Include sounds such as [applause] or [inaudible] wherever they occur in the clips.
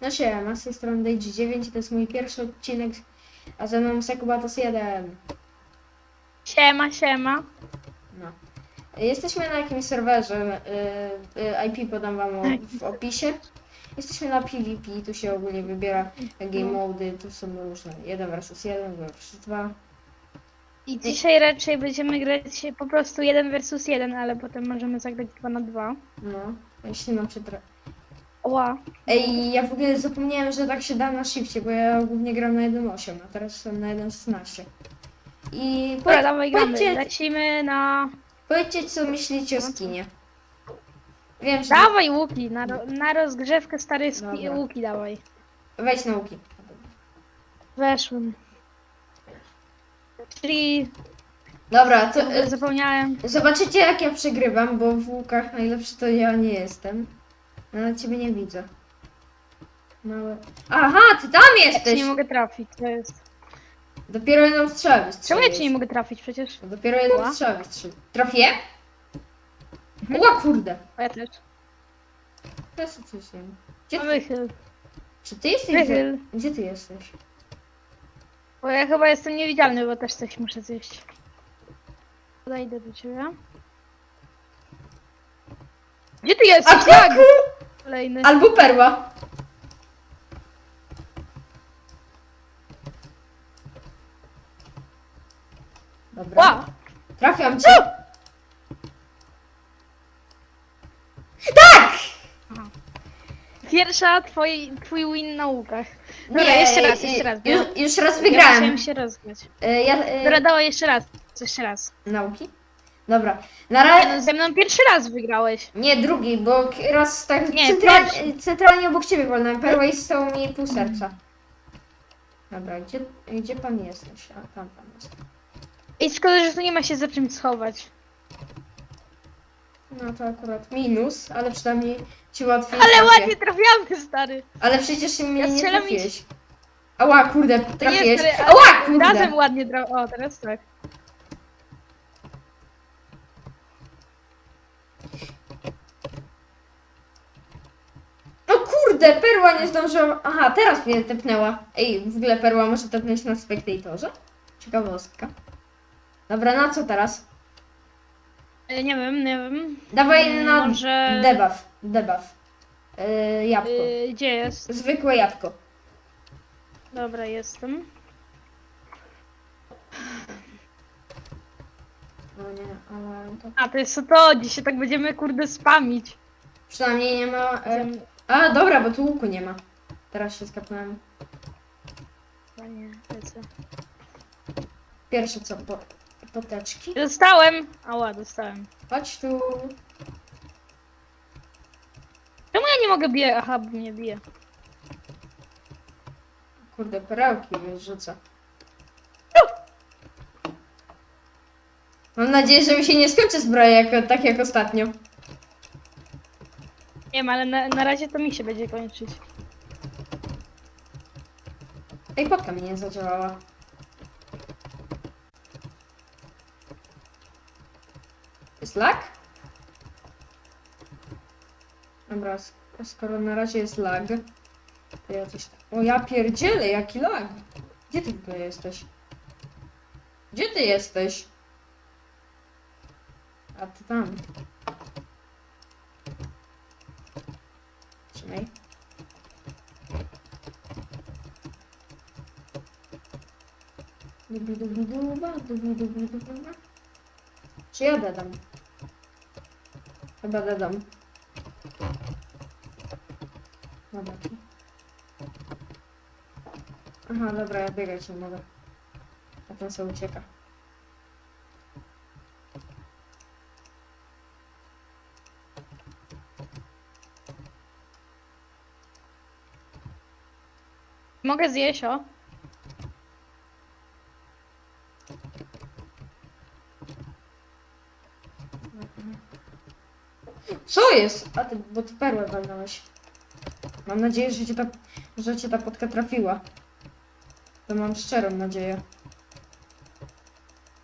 No siema, z tej strony Dage9 to jest mój pierwszy odcinek, a ze mną Sekubatos 1. Siema, siema. No. Jesteśmy na jakimś serwerze, y, y, IP podam wam o- w opisie. Jesteśmy na PvP, tu się ogólnie wybiera game mody, tu są różne 1 versus 1, 2 versus 2. I dzisiaj raczej będziemy grać po prostu 1 versus 1, ale potem możemy zagrać 2 na 2. No, jeśli nam się tra... Ła. Ej, ja w ogóle zapomniałem, że tak się da na shifcie, bo ja głównie gram na 1.8, a teraz jestem na 1.16. I Dobra, powie- dawaj gramy. powiedzcie, Lecimy na... powiedzcie, co myślicie o skinie. Wiem, że... Dawaj łuki, na, ro... na rozgrzewkę stary ski... Dobra. łuki dawaj. Wejdź nauki. Weszłem. Czyli Dobra, to e, zapomniałem. zobaczycie jak ja przegrywam, bo w łukach najlepszy to ja nie jestem. No, ciebie nie widzę. Małe... Aha, ty tam Ja cię jesteś! nie mogę trafić, to jest. Dopiero jedną strzałę Czemu ja cię nie mogę trafić przecież? Dopiero jedną Ła. strzałę wystrzeliłeś. Trafię? Ła kurde. A ja też. To jest coś wiem. Gdzie ty, wychyl. czy ty jesteś? Wychyl. Gdzie ty jesteś? Bo ja chyba jestem niewidzialny, bo też coś muszę zjeść. Podejdę do ciebie. Gdzie ty jesteś? A Jak? kuku! Kolejny. Albo perła. Dobra. Ła! Trafiam cię. Pierwsza twoi, twój win na łukach. Dobra, jeszcze raz, jeszcze raz. Już, już raz Ja wygrałem. musiałem się rozgrzać. E, Ja, e, Dobra, dawaj jeszcze raz. Jeszcze raz. Nauki? Dobra. Na razie. no, ze mną pierwszy raz wygrałeś. Nie, drugi, bo k- raz tak Nie, central, centralnie obok ciebie wolnałem perła i stało mi pół serca. Dobra, gdzie, gdzie pan jesteś? A, tam pan jest. I szkoda, że tu nie ma się za czym schować. No to akurat minus, ale przynajmniej ci łatwiej Ale trafię. ładnie trafiamy, stary. Ale przecież mnie Ja nie strzelam i- trafiłeś. Ała, kurde, trafiłeś. stary, ale Ała, kurde. Razem ładnie trafiamy. O, teraz tak. No kurde, perła nie zdążyła. Aha, teraz mnie tepnęła. Ej, w ogóle perła może tepnąć na spektatorze? Ciekawostka. Dobra, na co teraz? E, Nie wiem, nie wiem. Dawaj Mm, na może- debuff. Debuff. Yy, jabłko. Y, gdzie jest? Zwykłe jabłko. Dobra, jestem. No nie, ale to A, to jest to, dzisiaj tak będziemy kurde spamić. przynajmniej nie ma. E... Zem- A, dobra, bo tu łuku nie ma. Teraz się skapnąłem. Panie, lecę. Pierwsze co, po, poteczki. Dostałem! Ała, dostałem. Chodź tu. Czemu ja nie mogę bije? Aha, bo mnie bije. Kurde, perełki wyrzucę. Mam nadzieję, że mi się nie skończy zbroja jak, tak jak ostatnio. Nie wiem, ale na, na razie to mi się będzie kończyć. Ej, potka mi nie zadziałała. Jest lag? Dobra, sk- skoro na razie jest lag, to ja coś... O ja pierdzielę, jaki lag! Gdzie ty w ogóle jesteś? Gdzie ty jesteś? A ty tam. Dubi dubi duba, dubi dubi duba. Czy ja dadam? Chyba dadam. Dobra. Aha, dobra, ja biegać nie mogę. A ten sobie ucieka. Mogę zjeść, o. Co jest? A ty, bo ty perłę walnąłeś. Mam nadzieję, że cię ta, że cię ta potka trafiła. To mam szczerą nadzieję.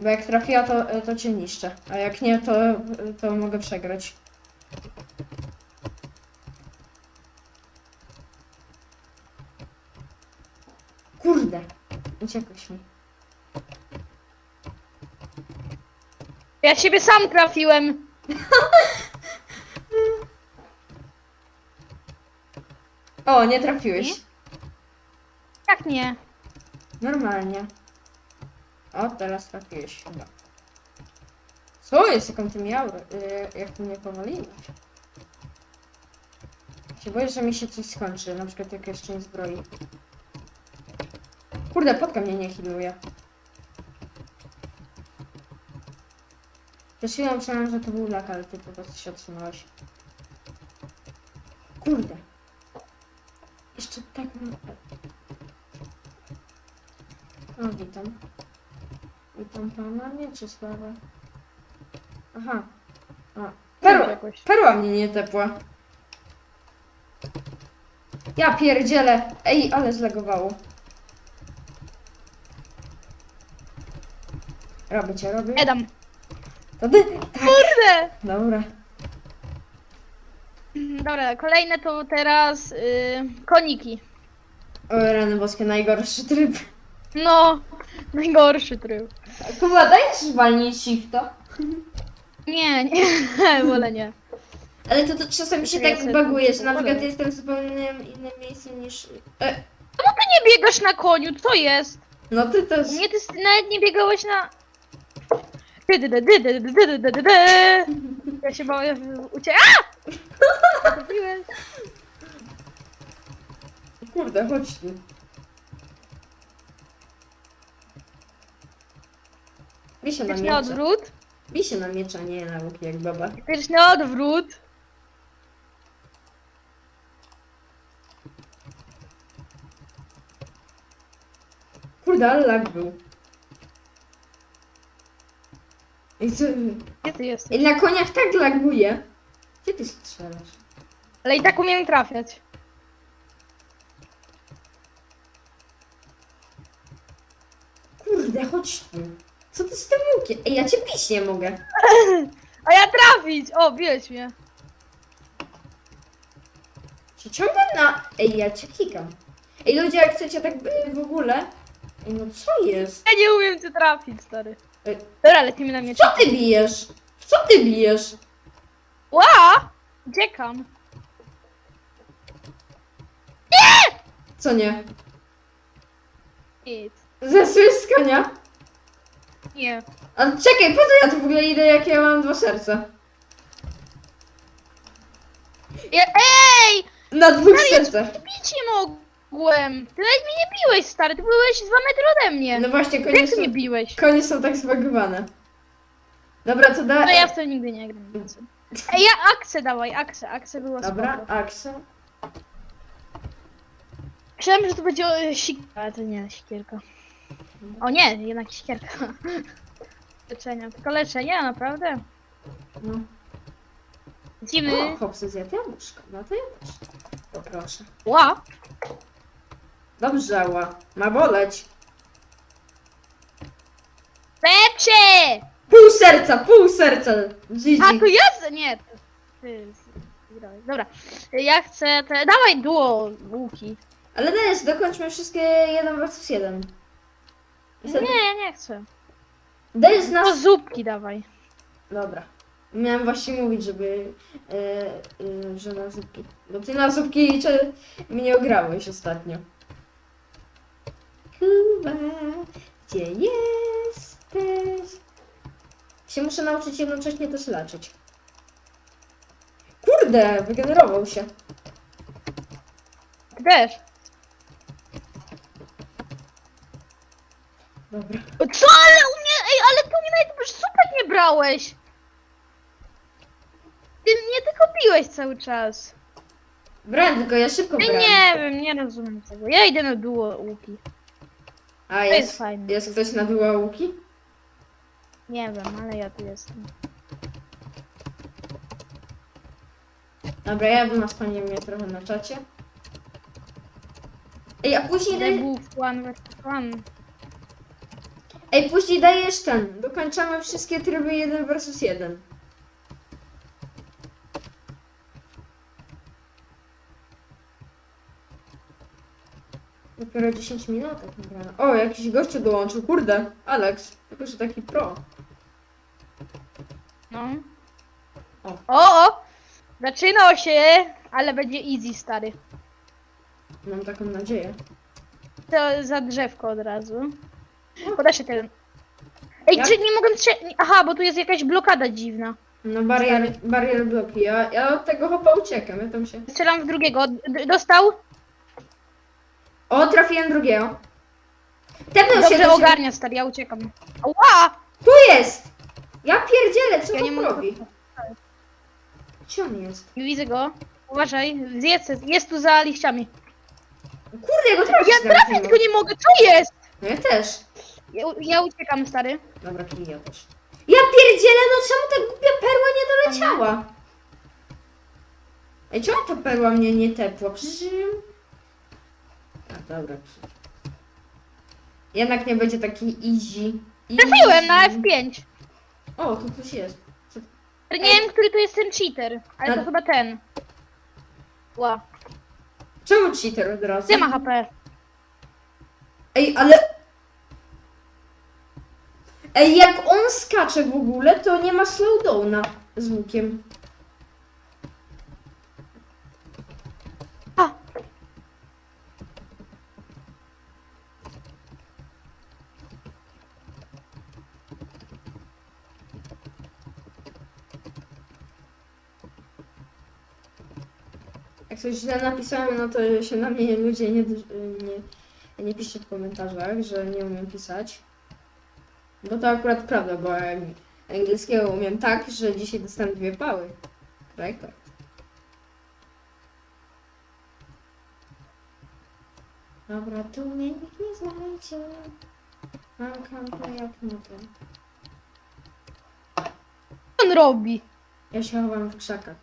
Bo jak trafiła, to, to cię niszczę. A jak nie, to, to mogę przegrać. Kurde, uciekłeś mi. Ja siebie sam trafiłem. [laughs] O, nie trafiłeś. Jak nie? Normalnie. O, teraz trafiłeś chyba. Co jest, jaką ty miał? Yy, jak mnie powaliłeś? Się boję, że mi się coś skończy, na przykład jak jeszcze nie zbroi. Kurde, podka mnie nie healuje. Przez chwilę myślałem, że to był lak, ale ty po prostu się odsunąłeś. Kurde. Jeszcze tak... O, witam. Witam pana Mieczysława. Aha. A. Perła, Jakoś. perła mnie nie tepła. Ja pierdzielę. Ej, ale zlegowało. Robię cię, robię. Edam. To ty? Tak. Kurde! Dobra. Dobra, kolejne to teraz y, koniki. O, rany boskie, najgorszy tryb. No, najgorszy tryb. Kuba, dajesz walnij shifta? Nie, nie, [laughs] wolę nie. Ale to, to czasami się tak baguje, że na przykład jestem w zupełnie innym miejscu niż... E, Czemu ty nie biegasz na koniu? Co jest? no ty też... U mnie ty nawet nie biegałeś na... Dy, dy, dy, dy, dy, dy, dy, dy, dy, dy. Ja się bałem. [laughs] Kurde, chodź tu. Bij się na miecza. odwrót. Bij się na miecza, nie na łuk jak baba. Pierwszy odwrót. Kurde, ale lag był. I co... Gdzie ty jesteś? I na koniach tak laguje. Gdzie ty strzelasz? Ale i tak umiem trafiać. Kurde, chodź tu. Co ty z tym łukiem? Ej, ja cię bić nie mogę. A ja trafić! O, biłeś mnie. Cię ciągle na... Ej, ja cię kikam. Ej, ludzie, jak chcecie tak y, w ogóle... Ej, no co jest? Ja nie umiem cię trafić, stary. Ej, Dobra, lecimy na mnie. Co ty bijesz? W co ty bijesz? Ła! Uciekam. Co nie? Nic. Ze słyskania? Nie. Ale czekaj, po co ja tu w ogóle idę, jak ja mam dwa serca? Ja, ej! Na dwóch Ale ja sercach. Bić nie mogłem. Ty nawet mnie nie biłeś, stary. Ty byłeś dwa metry ode mnie. No właśnie, konie Jak ty są, mnie biłeś? konie są tak zbagowane. Dobra, to da... No ja w to nigdy nie gram. Ej, ja akcję dawaj, akcję, akcja była Dobra, spoko. Axel. Myślałem, że to będzie e, sik... Ale to nie, sikierka. O nie, jednak sikierka. Leczenia, [laughs] tylko leczenie, naprawdę? No. Lecimy. O, Hopsy zjadł jabłuszko. No to ja też. Poproszę. Ła! Dobrze, ła. Ma boleć. Lepsze! Pół serca, pół serca. A, tu jest? Nie. to- Ty, wygrałeś. Dobra, ja chcę te... Dawaj duo łuki. Ale dajesz, dokończmy wszystkie 1 versus 1. Nie, ja nie chcę. Dajesz To nas... zupki dawaj. Dobra. Miałem właśnie mówić, żeby... E, e, że na zupki. Bo ty na zupki czy mnie ograłeś ostatnio. Kuba, gdzie jesteś? Się muszę nauczyć jednocześnie też leczyć. Kurde, wygenerował się. Ty Dobra. Co, ale u mnie... Ej, ale tu mnie nawet już supek nie brałeś. Ty mnie tylko biłeś cały czas. Brałem, tylko ja szybko Ja brałem. nie wiem, nie rozumiem tego. Ja idę na duo łuki. A jest jest, fajne. jest ktoś na duo łuki? Nie wiem, ale ja tu jestem. Dobra, ja bym naspanię mnie trochę na czacie. Ej, a później daj... Debuf one versus one. Ej, później dajesz ten. Dokończamy wszystkie tryby 1 versus 1. Dopiero 10 minut tak nagrane. O, jakiś gościu dołączył, kurde. Alex, tylko że taki pro. No. O. O, o! Zaczynało się, ale będzie easy, stary. Mam taką nadzieję. To za drzewko od razu. Poda się ten. Ej, Jak? czy nie mogę nie- Aha, bo tu jest jakaś blokada dziwna. No barier, barier bloki. Ja, ja od tego hopa uciekam, ja tam się... Strzelam w drugiego. D- dostał? O, trafiłem drugiego. Tepnął się Dobrze do siebie. ogarnia, stary, ja uciekam. Ała! Tu jest! Ja pierdzielę, co Ja to nie mogę. robi? Gdzie on jest? Nie widzę go. Uważaj, zjedz, jest tu za liściami. Kurde, ja go trafić Ja trafić go nie mogę, co jest? No ja też. Ja, ja uciekam, stary. Dobra, kij ja też. Ja pierdzielę, no czemu ta głupia perła nie doleciała? Ej, czemu ta perła mnie nie tepła? Przecież... A, dobra. Jednak nie będzie taki easy. Trafiłem na Easy. F5. O, tu coś jest. Ale Nie wiem, który to jest ten cheater, ale to Ale- chyba ten. Ła. Czemu cheater od razu? Nie ma HP. Ej, ale... Ej, jak on skacze w ogóle, to nie ma slowdowna z łukiem. A! Jak coś źle napisałem, no to się na mnie ludzie nie, nie, nie piszcie w komentarzach, że nie umiem pisać. Bo to akurat prawda, bo ja angielskiego umiem tak, że dzisiaj dostałem dwie pały. Rekord. Dobra, tu mnie nikt nie znajdzie. Mam kampę jak na tym. Co on robi? Ja się chowam w krzakach.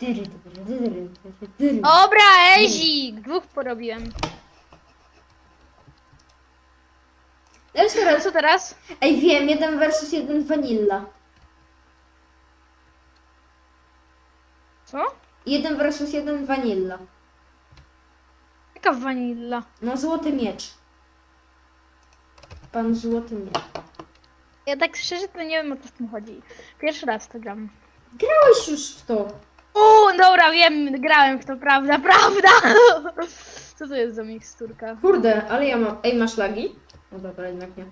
Dyry, dyry, dyry, dyry, dyry. Dobra, Ezik! Dwóch porobiłem. Teraz. co teraz? Ej, wiem, jeden versus jeden vanilla. Co? Jeden versus jeden vanilla. Jaka vanilla? No, złoty miecz. Pan złoty miecz. Ja tak szczerze to nie wiem o co w tym chodzi. Pierwszy raz to gram. Grałeś już w to. O, dobra, wiem, grałem w to, prawda, [laughs] prawda! Co to jest za miksturka? Kurde, ale ja mam. Ej, masz lagi? No dobra, jednak nie.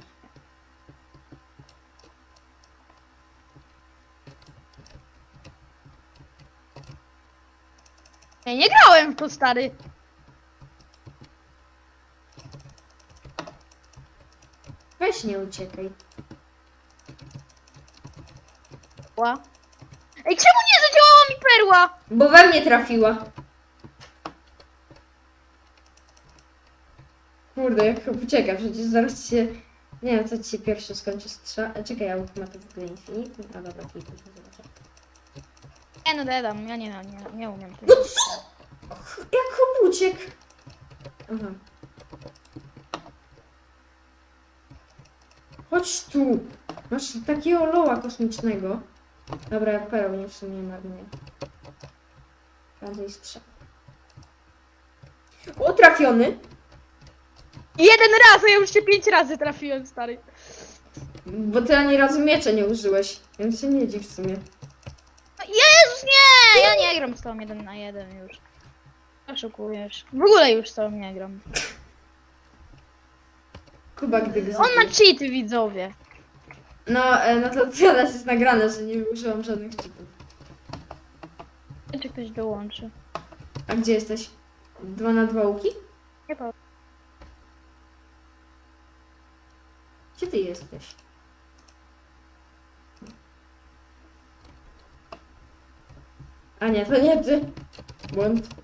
Ja nie grałem w to, stary. Weź nie uciekaj. Ła. Ej, czemu nie zadziałała mi perła? Bo we mnie trafiła. Kurde, jak ucieka, przecież zaraz się... Nie wiem, co ci się pierwszy skończy strzał. Czekaj, ja ma to w ogóle infinity. A dobra. Nie no, dedam, ja nie, nie, nie umiem. No co? Jak uciekł? Aha. Chodź tu. Masz takiego loła kosmicznego. Dobra, ja pereł nie w sumie marnuję. Prędzej strzał. O, trafiony. Jeden raz, a ja już się pięć razy trafiłem, stary. Bo ty ani razu miecza nie użyłeś, więc się nie dziw w sumie. Nie! Ja nie gram z tobą jeden na jeden już. Oszukujesz. W ogóle już z tobą nie gram. Kuba, gdy go On ma zabił. cheaty, widzowie. No, e, no to teraz jest nagrane, że nie użyłam żadnych cheatów. Czy ktoś dołączy? A gdzie jesteś? Dwa na dwa łuki? Nie powiem. Gdzie ty jesteś? A nie, to nie ty. Błąd.